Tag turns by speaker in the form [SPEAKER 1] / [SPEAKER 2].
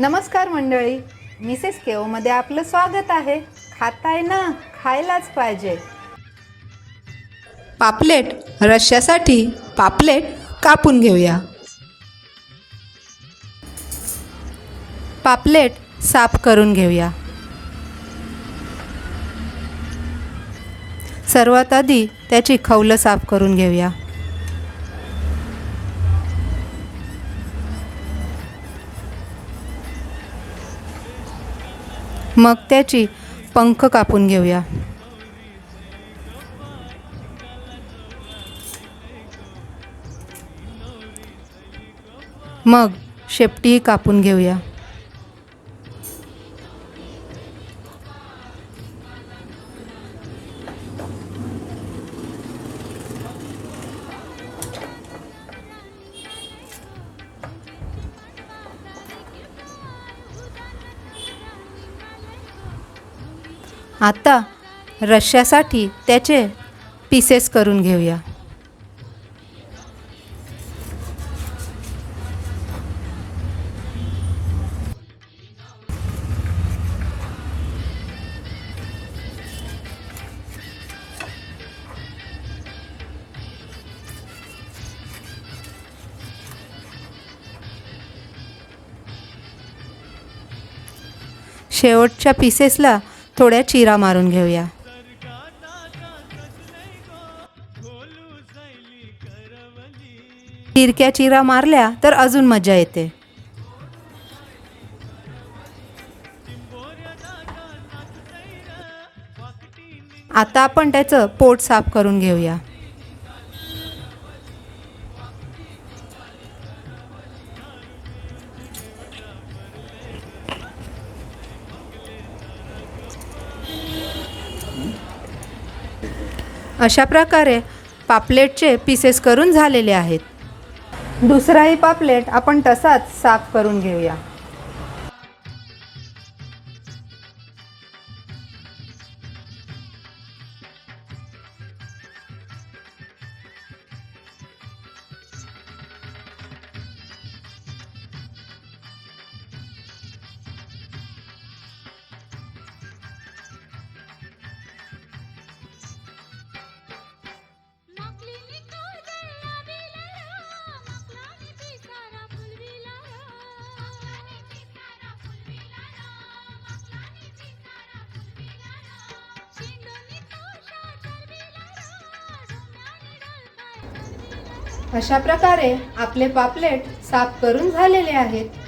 [SPEAKER 1] नमस्कार मंडळी. मिसेस केओमध्ये आपलं स्वागत आहे. खाताय ना? खायलाच पाहिजे. पापलेट रश्श्यासाठी पापलेट कापून घेऊया. पापलेट साफ करून घेऊया. सर्वात आधी त्याची खवलं साफ करून घेऊया. मग त्याची पंख कापून घेऊया. मग शेपटीही कापून घेऊया. आता रश्श्यासाठी त्याचे पीसेस करून घेऊया. शेवटच्या पीसेसला थोड्या चिरा मारून घेऊया. तिरक्या चिरा मारल्या तर अजून मजा येते. आता आपण त्याचं पोट साफ करून घेऊया. अशा प्रकारे पापलेटचे पीसेस करून झालेले आहेत. दुसराही पापलेट आपण तसाच साफ करून घेऊया. अशा प्रकारे आपले पापलेट साफ करून झालेले आहेत.